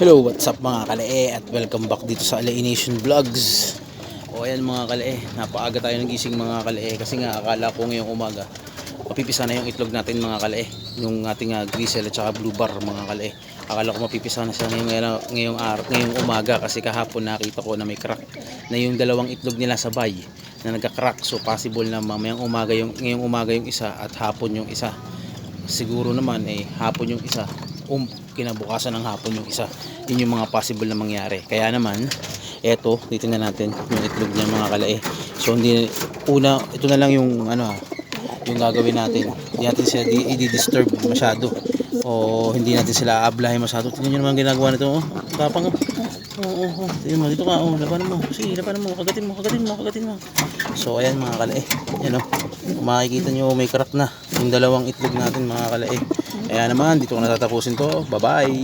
Hello, what's up mga kalae at welcome back dito sa Alae Nation Vlogs. O ayan mga kalae, napaaga tayo ng gising mga kalae kasi nga akala ko ngayong umaga mapipisa na yung itlog natin mga kalae yung ating uh, grisel at saka blue bar mga kalae akala ko mapipisa na siya ngayong, ngayong, ar- ngayong umaga kasi kahapon nakita ko na may crack na yung dalawang itlog nila sabay na nagka-crack. So possible na mamayang umaga yung, ngayong umaga yung isa at hapon yung isa. Siguro naman eh hapon yung isa um, kinabukasan ng hapon yung isa yun yung mga possible na mangyari kaya naman eto dito na natin yung itlog niya mga kalae so hindi una ito na lang yung ano ah, yung gagawin natin hindi natin sila di, i-disturb masyado o hindi natin sila aablahin masyado tingnan nyo naman ginagawa nito oh tapang oh Oo, oo, oo. Tingnan mo, dito ka, oh, labanan mo. Sige, labanan mo, kagatin mo, kagatin mo, kagatin mo. So, ayan mga kalae. Yan oh. Makikita nyo, may crack na. Yung dalawang itlog natin mga kalae. Kaya naman, dito ko natatapusin to. Bye-bye!